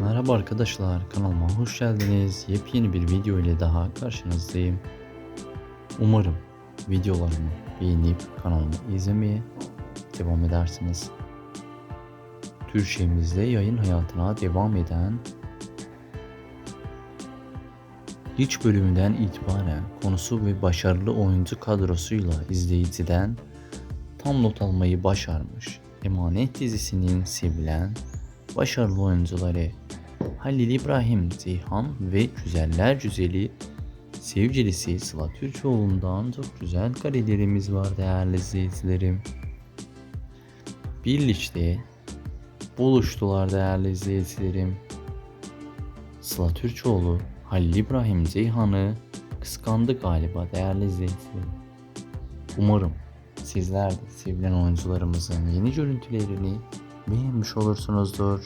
Merhaba arkadaşlar, kanalıma hoş geldiniz. Yepyeni bir video ile daha karşınızdayım. Umarım videolarımı beğenip kanalımı izlemeye devam edersiniz. Türkçemizde yayın hayatına devam eden ilk bölümünden itibaren konusu ve başarılı oyuncu kadrosuyla izleyiciden tam not almayı başarmış Emanet dizisinin sevilen başarılı oyuncuları Halil İbrahim Ceyhan ve Güzeller Güzeli sevgilisi Sıla Türkoğlu'ndan çok güzel karelerimiz var değerli izleyicilerim. Birlikte buluştular değerli izleyicilerim. Sıla Türkoğlu Halil İbrahim Ceyhan'ı kıskandı galiba değerli izleyicilerim. Umarım sizler de sevilen oyuncularımızın yeni görüntülerini beğenmiş olursunuzdur.